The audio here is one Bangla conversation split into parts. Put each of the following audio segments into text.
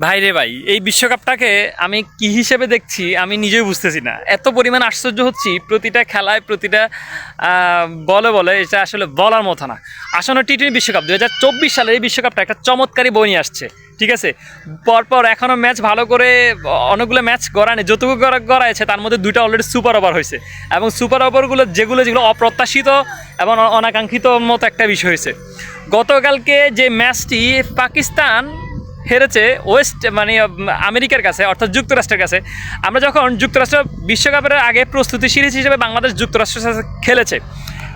ভাই রে ভাই, এই বিশ্বকাপটাকে আমি কি হিসেবে দেখছি আমি নিজেই বুঝতেছি না। এত পরিমাণ আশ্চর্য হচ্ছি, প্রতিটা খেলায় প্রতিটা বলে বলে এটা আসলে বলার মতো না। আসলে টি টোয়েন্টি বিশ্বকাপ দু হাজার চব্বিশ সালের এই বিশ্বকাপটা একটা চমৎকারই বই নিয়ে আসছে, ঠিক আছে? পরপর এখনও ম্যাচ ভালো করে, অনেকগুলো ম্যাচ গড়ায়নি যতটুকু গড়া- গড়াইছে তার মধ্যে দুইটা অলরেডি সুপার ওভার হয়েছে। এবং সুপার ওভারগুলো যেগুলো যেগুলো অপ্রত্যাশিত এবং অনাকাঙ্ক্ষিত মতো একটা বিষয় হয়েছে। গতকালকে যে ম্যাচটি পাকিস্তান হেরেছে ওয়েস্ট মানে আমেরিকার কাছে, অর্থাৎ যুক্তরাষ্ট্রের কাছে। আমরা যখন যুক্তরাষ্ট্র বিশ্বকাপের আগে প্রস্তুতি সিরিজ হিসেবে বাংলাদেশ যুক্তরাষ্ট্রের সাথে খেলেছে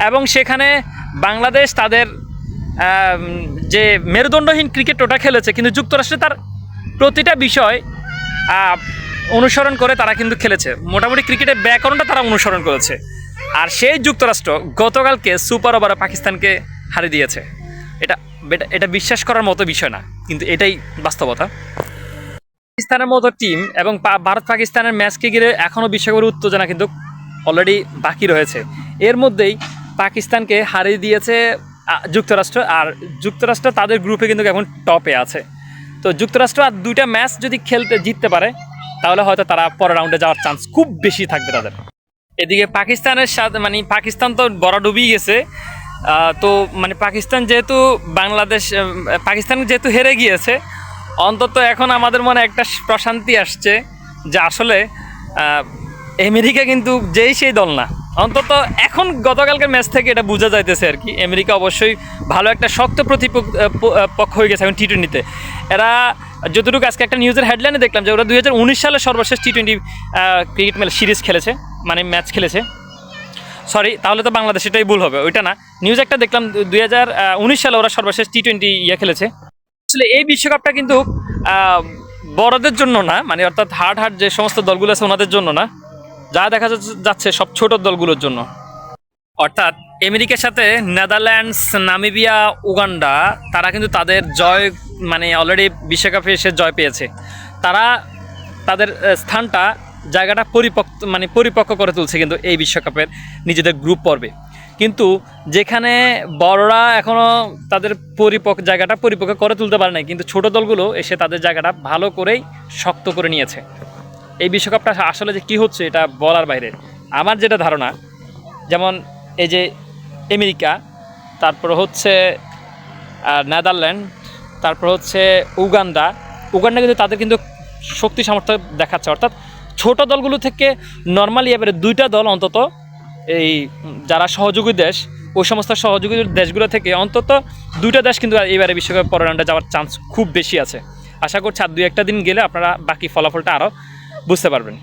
এবং সেখানে বাংলাদেশ তাদের যে মেরুদণ্ডহীন ক্রিকেট ওটা খেলেছে, কিন্তু যুক্তরাষ্ট্রে তার প্রতিটা বিষয় অনুসরণ করে তারা কিন্তু খেলেছে। মোটামুটি ক্রিকেটের ব্যাকরণটা তারা অনুসরণ করেছে। আর সেই যুক্তরাষ্ট্র গতকালকে সুপার ওভারে পাকিস্তানকে হারিয়ে দিয়েছে। এটা এটা- বিশ্বাস করার মতো বিষয় না। কিন্তু এটাই বাস্তবতা। পাকিস্তানের মতো টিম এবং ভারত পাকিস্তানের ম্যাচকে ঘিরে এখনও বিশ্বকাপের উত্তেজনা কিন্তু অলরেডি বাকি রয়েছে। এর মধ্যেই পাকিস্তানকে হারিয়ে দিয়েছে যুক্তরাষ্ট্র। আর যুক্তরাষ্ট্র তাদের গ্রুপে কিন্তু এখন টপে আছে। তো যুক্তরাষ্ট্র আর দুইটা ম্যাচ যদি খেলতে, জিততে পারে, তাহলে হয়তো তারা পরের রাউন্ডে যাওয়ার চান্স খুব বেশি থাকবে তাদের। এদিকে পাকিস্তানের সাথে মানে পাকিস্তান তো বড় ডুবেই গেছে। তো মানে পাকিস্তান যেহেতু বাংলাদেশ পাকিস্তান যেহেতু হেরে গিয়েছে, অন্তত এখন আমাদের মনে একটা প্রশান্তি আসছে যে আসলে আমেরিকা কিন্তু যেই সেই দল না। অন্তত এখন গতকালকের ম্যাচ থেকে এটা বোঝা যাইতেছে আর কি। আমেরিকা অবশ্যই ভালো একটা শক্ত প্রতিপক্ষ পক্ষ হয়ে গেছে এখন টি টোয়েন্টিতে এরা যতটুকু আজকে একটা নিউজের হেডলাইনে দেখলাম যে ওরা দুই সালে সর্বশেষ টি টোয়েন্টি ক্রিকেট সিরিজ খেলেছে মানে ম্যাচ খেলেছে। সরি, তাহলে তো বাংলাদেশ এটাই ভুল হবে, ওইটা না। নিউজ একটা দেখলাম দুই হাজার উনিশ সালে ওরা সর্বশেষ টি টোয়েন্টি ইয়ে খেলেছে। আসলে এই বিশ্বকাপটা কিন্তু বড়দের জন্য না মানে অর্থাৎ হার্ড হার্ড যে সমস্ত দলগুলো আছে ওনাদের জন্য না। যা দেখা যাচ্ছে- যাচ্ছে সব ছোট দলগুলোর জন্য। অর্থাৎ আমেরিকার সাথে নেদারল্যান্ডস, নামিবিয়া, উগান্ডা, তারা কিন্তু তাদের জয় মানে অলরেডি বিশ্বকাপে এসে জয় পেয়েছে। তারা তাদের স্থানটা জায়গাটা পরিপক্ক মানে পরিপক্ক করে তুলছে কিন্তু এই বিশ্বকাপের নিজেদের গ্রুপ পর্বে। কিন্তু যেখানে বড়রা এখনও তাদের পরিপক্ক জায়গাটা পরিপক্ক করে তুলতে পারে নাই, কিন্তু ছোট দলগুলো এসে তাদের জায়গাটা ভালো করেই শক্ত করে নিয়েছে। এই বিশ্বকাপটা আসলে যে কী হচ্ছে এটা বলার বাইরে। আমার যেটা ধারণা, যেমন এই যে আমেরিকা, তারপর হচ্ছে নেদারল্যান্ড, তারপর হচ্ছে উগান্ডা। উগান্ডা কিন্তু তাদের কিন্তু শক্তি সামর্থ্য দেখাচ্ছে। অর্থাৎ ছোট দলগুলো থেকে নর্মালি এবারে দুইটা দল অন্তত এই যারা সহযোগী দেশ, ওই সমস্ত সহযোগী দেশগুলো থেকে অন্তত দুইটা দেশ কিন্তু এবারে বিশ্বকাপ পরের রাউন্ডে যাওয়ার চান্স খুব বেশি আছে। আশা করছি আর দুই একটা দিন গেলে আপনারা বাকি ফলাফলটা আরও বুঝতে পারবেন।